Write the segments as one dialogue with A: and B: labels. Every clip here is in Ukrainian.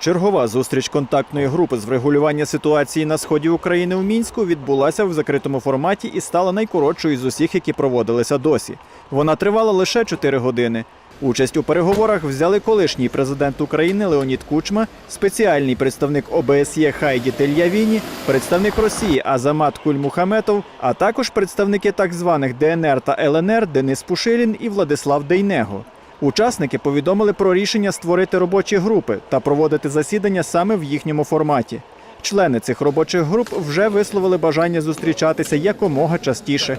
A: Чергова зустріч контактної групи з врегулювання ситуації на сході України у мінську відбулася в закритому форматі і стала найкоротшою з усіх, які проводилися досі. Вона тривала лише 4 години. Участь у переговорах взяли колишній президент України Леонід Кучма, спеціальний представник ОБСЄ Хайді Тельявіні, представник Росії Азамат Кульмухаметов, а також представники так званих ДНР та ЛНР Денис Пушилін і Владислав Дейнего. Учасники повідомили про рішення створити робочі групи та проводити засідання саме в їхньому форматі. Члени цих робочих груп вже висловили бажання зустрічатися якомога частіше.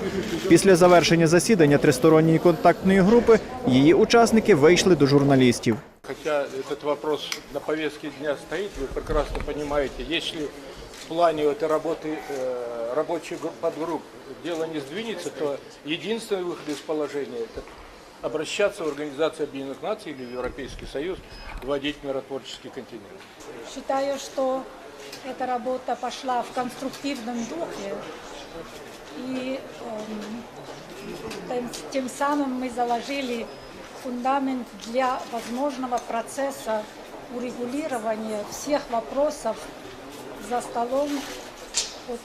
A: Після завершення засідання тристоронньої контактної групи її учасники вийшли до журналістів.
B: Хотя этот вопрос на повестке дня стоит, вы прекрасно понимаете, если в плане этой работы э, рабочих групп- подгрупп дело не сдвинется, то единственный выход из положения – это обращаться в Организацию Объединенных Наций или в Европейский Союз, вводить миротворческий континент.
C: Считаю, что эта работа пошла в конструктивном духе, и тем, тем самым мы заложили фундамент для возможного процесса урегулирования всех вопросов за столом вот,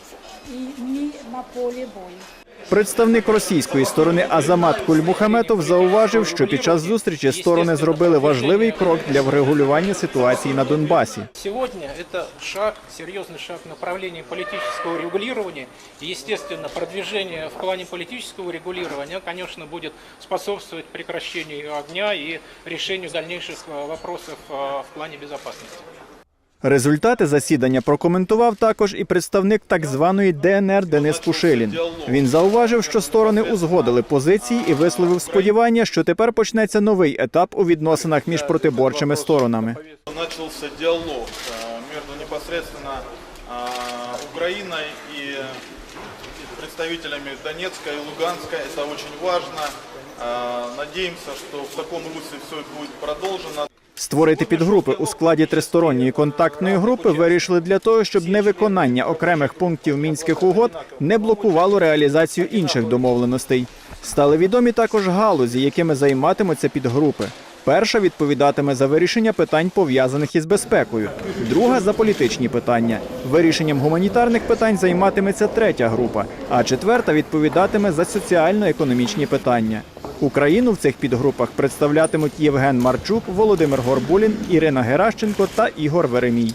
C: и не на поле боя.
A: Представник російської сторони Азамат Кульмухаметов зауважив, що під час зустрічі сторони зробили важливий крок для врегулювання ситуації на Донбасі.
D: Сегодня это шаг, серьезный шаг в направлении политического регулирования. И, естественно, продвижение в плане политического регулирования, конечно, будет способствовать прекращению огня и решению дальнейших э, вопросов э, в плане безопасности.
A: Результати засідання прокоментував також і представник так званої ДНР Денис Пушилін. Він зауважив, що сторони узгодили позиції і висловив сподівання, що тепер почнеться новий етап у відносинах між протиборчими сторонами.
E: Начался диалог э, между непосредственно э, Украиной и представителями Донецка и Луганска. Это очень важно. Э, Надеемся, что в таком русле все будет продолжено.
A: Створити підгрупи у складі тристоронньої контактної групи вирішили для того, щоб невиконання окремих пунктів мінських угод не блокувало реалізацію інших домовленостей. Стали відомі також галузі, якими займатимуться підгрупи. Перша відповідатиме за вирішення питань пов'язаних із безпекою, друга за політичні питання. Вирішенням гуманітарних питань займатиметься третя група, а четверта відповідатиме за соціально-економічні питання. Україну в цих підгрупах представлятимуть Євген Марчук, Володимир Горбулін, Ірина Геращенко та Ігор Веремій.